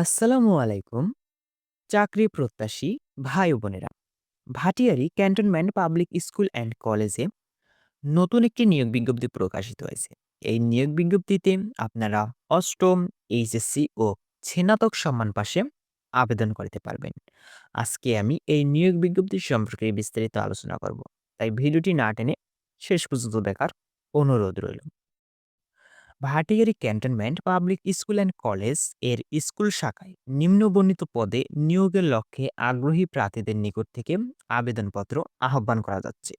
আসসালামু আলাইকুম। চাকরি প্রত্যাশী ভাই বোনেরা, Bhatiari cantonment public school and কলেজে নতুন একটি নিয়োগ বিজ্ঞপ্তি প্রকাশিত হয়েছে। এই নিয়োগ বিজ্ঞপ্তিতে আপনারা অষ্টম, এইচএসসি ও স্নাতক সম্মান পাশে আবেদন করতে পারবেন। আজকে আমি এই নিয়োগ বিজ্ঞপ্তি সম্পর্কে বিস্তারিত আলোচনা করব। তাই ভিডিওটি না টেনে শেষ পর্যন্ত দেখার অনুরোধ রইল। Bhatiari cantonment public school and কলেজের স্কুল শাখায় নিম্নবর্ণিত পদে নিয়োগের লক্ষ্যে আগ্রহী প্রার্থীদের নিকট থেকে আবেদনপত্র আহ্বান করা যাচ্ছে।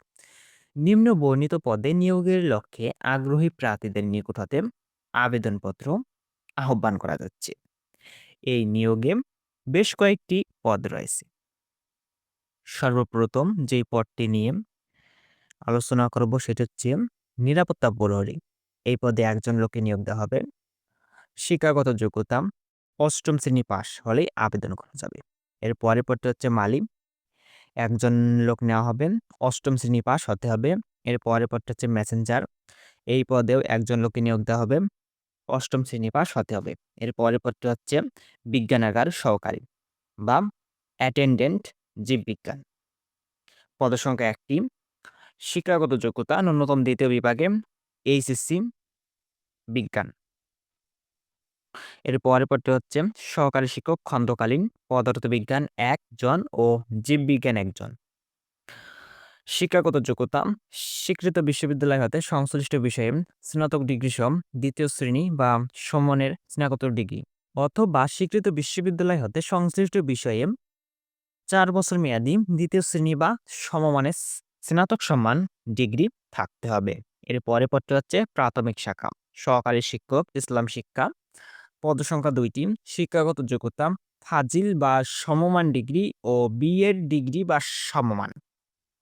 নিম্ন বর্ণিত পদে নিয়োগের লক্ষ্যে আগ্রহী প্রার্থীদের নিকট হতে আবেদনপত্র আহ্বান করা যাচ্ছে। এই নিয়োগে বেশ কয়েকটি পদ রয়েছে। সর্বপ্রথম যেই পদটি নিয়ে আলোচনা করব সেটা হচ্ছে নিরাপত্তা প্রহরী এই পদে একজন লোককে নিয়োগ দেওয়া হবে। শিক্ষাগত যোগ্যতা অষ্টম শ্রেণি পাস হলেই আবেদন করা যাবে। এর পরের পরটি হচ্ছে মালিক। একজন লোক নেওয়া হবে, অষ্টম শ্রেণি পাস হতে হবে। এর পরের পরটি হচ্ছে মেসেঞ্জার। এই পদেও একজন লোককে নিয়োগ দেওয়া হবে, অষ্টম শ্রেণি পাস হতে হবে। এর পরের পরটি হচ্ছে বিজ্ঞানাগার সহকারী বা অ্যাটেন্ডেন্ট জীববিজ্ঞান। পদসংখ্যা একটি। শিক্ষাগত যোগ্যতা ন্যূনতম দ্বিতীয় বিভাগে এইচএসসি বিজ্ঞান। এর পরের পরটি হচ্ছে সহকারী শিক্ষক খন্দকালীন পদার্থবিজ্ঞান একজন ও জীববিজ্ঞান একজন। শিক্ষাগত যোগ্যতা, স্বীকৃত বিশ্ববিদ্যালয় হতে সংশ্লিষ্ট বিষয়ে স্নাতক ডিগ্রি সম দ্বিতীয় শ্রেণি বা সমনের স্নাতকোত্তর ডিগ্রি অথবা স্বীকৃত বিশ্ববিদ্যালয় হতে সংশ্লিষ্ট বিষয়ে চার বছর মেয়াদী দ্বিতীয় শ্রেণি বা সমমানের স্নাতক সম্মান ডিগ্রি থাকতে হবে। এর পরে পরটি হচ্ছে প্রাথমিক শাখা। সহকারী শিক্ষক, ইসলাম শিক্ষা। পদসংখ্যা দুইটি শিক্ষাগত যোগ্যতা, ফাজিল বা সমমান ডিগ্রি ও বিএড ডিগ্রি বা সমমান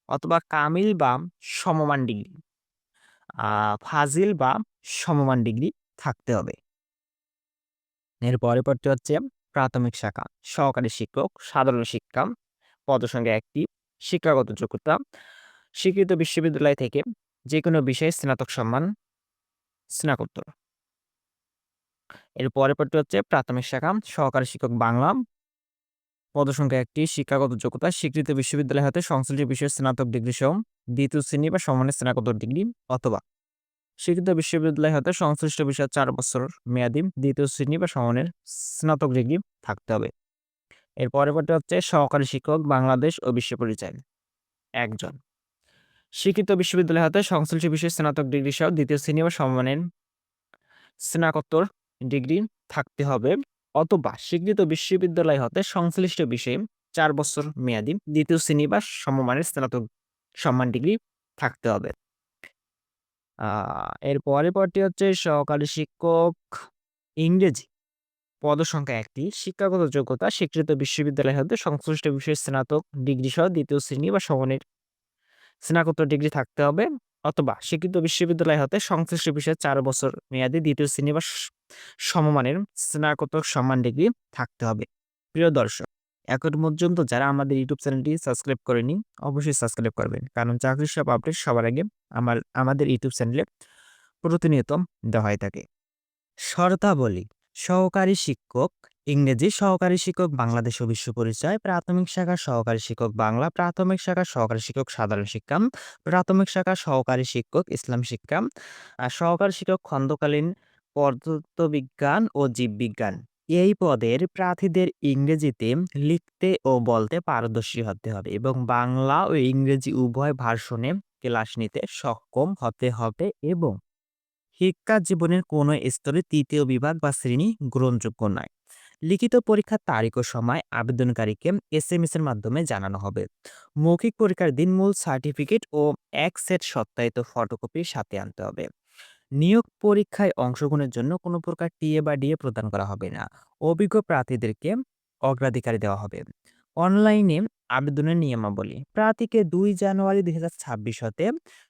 অথবা কামিল বা সমমান ডিগ্রি। ফাজিল বা সমমান ডিগ্রি থাকতে হবে। এর পরে পরটি হচ্ছে প্রাথমিক শাখা, সহকারী শিক্ষক, সাধারণ শিক্ষা। পদসংখ্যা একটি, শিক্ষাগত যোগ্যতা, স্বীকৃত বিশ্ববিদ্যালয় থেকে যে কোনো বিষয়ে স্নাতক সম্মান স্নাতকোত্তর। এর পরটি হচ্ছে প্রাথমিক শাখা, সহকারী শিক্ষক বাংলা। পদসংখ্যা একটি, শিক্ষাগত যোগ্যতা, স্বীকৃত বিশ্ববিদ্যালয় হতে সংশ্লিষ্ট বিষয়ে স্নাতক ডিগ্রি সহ দ্বিতীয় শ্রেণি বা সমানের স্নাতকোত্তর ডিগ্রি অথবা স্বীকৃত বিশ্ববিদ্যালয় হতে সংশ্লিষ্ট বিষয়ে চার বছর মেয়াদী দ্বিতীয় শ্রেণি বা সমানের স্নাতক ডিগ্রি থাকতে হবে। এর পরবর্তী হচ্ছে সহকারী শিক্ষক বাংলাদেশ ও বিশ্ব পরিচয়। একজন। স্বীকৃত বিশ্ববিদ্যালয় হতে সংশ্লিষ্ট বিষয়ে স্নাতক ডিগ্রি সহ দ্বিতীয় বা সমমানের স্নাতকোত্তর ডিগ্রি থাকতে হবে। অথবা স্বীকৃত বিশ্ববিদ্যালয় হতে সংশ্লিষ্ট বিষয়ে চার বছর মেয়াদী দ্বিতীয় শ্রেণি বা সমমানের স্নাতক সম্মান ডিগ্রি থাকতে হবে। এর পরে পরটি হচ্ছে সহকারী শিক্ষক ইংরেজি। পদসংখ্যা একটি, শিক্ষাগত যোগ্যতা স্বীকৃত বিশ্ববিদ্যালয় হতে সংশ্লিষ্ট বিষয়ে স্নাতক ডিগ্রি সহ দ্বিতীয় শ্রেণি বা সমানের স্নাতকোত্তর ডিগ্রি থাকতে হবে। অথবা স্বীকৃত বিশ্ববিদ্যালয় হতে সংশ্লিষ্ট বিষয়ে চার বছর মেয়াদী দ্বিতীয় শ্রেণি বা সমমানের স্নাতকোত্তর সম্মান ডিগ্রি থাকতে হবে। প্রিয় দর্শক, এখন পর্যন্ত যারা আমাদের ইউটিউব চ্যানেলটি সাবস্ক্রাইব করেনি, অবশ্যই সাবস্ক্রাইব করবেন। কারণ চাকরির সব আপডেট সবার আগে আমার, আমাদের ইউটিউব চ্যানেলে প্রতিনিয়ত দেওয়া হয়ে থাকে। শর্তাবলী, সহকারী শিক্ষক ইংরেজি সহকারী শিক্ষক বাংলাদেশ ও বিশ্ব পরিচয়, প্রাথমিক শাখা সহকারী শিক্ষক বাংলা, প্রাথমিক শাখা সহকারী শিক্ষক সাধারণ শিক্ষা, প্রাথমিক শাখা সহকারী শিক্ষক ইসলাম শিক্ষা সহকারী শিক্ষক খন্দকালীন পদার্থবিজ্ঞান ও জীববিজ্ঞান। এই পদের প্রার্থীদের ইংরেজিতে লিখতে ও বলতে পারদর্শী হতে হবে এবং বাংলা ও ইংরেজি উভয় ভার্সনে ক্লাস নিতে সক্ষম হতে হবে এবং শিক্ষা জীবনের কোনো স্তরে তৃতীয় বিভাগ বা শ্রেণি গ্রহণযোগ্য নয়। লিখিত পরীক্ষার তারিখ ও সময় আবেদনকারীকে এস এম এর মাধ্যমে জানানো হবে। মৌখিক পরীক্ষার দিন মূল সার্টিফিকেট ও এক সেট সত্যায়িত ফটোকপি সাথে আনতে হবে। নিয়োগ পরীক্ষায় অংশগ্রহণের জন্য কোনো প্রকার টিএ বা ডিএ প্রদান করা হবে না। অভিজ্ঞ প্রার্থীদেরকে অগ্রাধিকার দেওয়া হবে। অনলাইনে আবেদনের নিয়মাবলী। প্রার্থীকে দুই জানুয়ারি দুই হাজার ছাব্বিশ হতে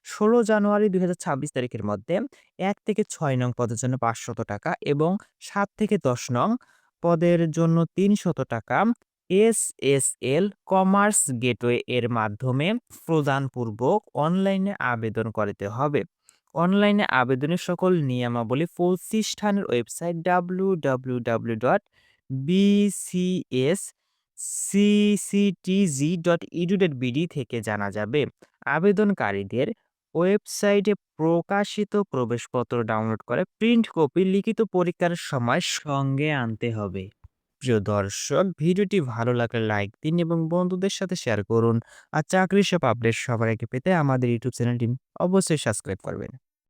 ষোলো জানুয়ারি দুই হাজার ছাব্বিশ তারিখের মধ্যে এক থেকে ছয় নং পদের জন্য পাঁচশত টাকা এবং সাত থেকে দশ নং পদের জন্য তিনশত টাকা S S L commerce gateway এর মাধ্যমে প্রদানপূর্বক অনলাইনে আবেদন করতে হবে। অনলাইনে আবেদনের সকল নিয়মাবলী প্রতিষ্ঠানের website W W W dot BCS CCTG dot edu dot BD থেকে জানা যাবে। আবেদনকারীদের ওয়েবসাইটে প্রকাশিত প্রবেশপত্র ডাউনলোড করে প্রিন্ট কপি লিখিত পরীক্ষার সময় সঙ্গে আনতে হবে। প্রিয় দর্শক, ভিডিওটি ভালো লাগলে লাইক দিন এবং বন্ধুদের সাথে শেয়ার করুন। আর চাকরি সব আপডেট সবার আগে পেতে আমাদের ইউটিউব চ্যানেলটি অবশ্যই সাবস্ক্রাইব করবেন।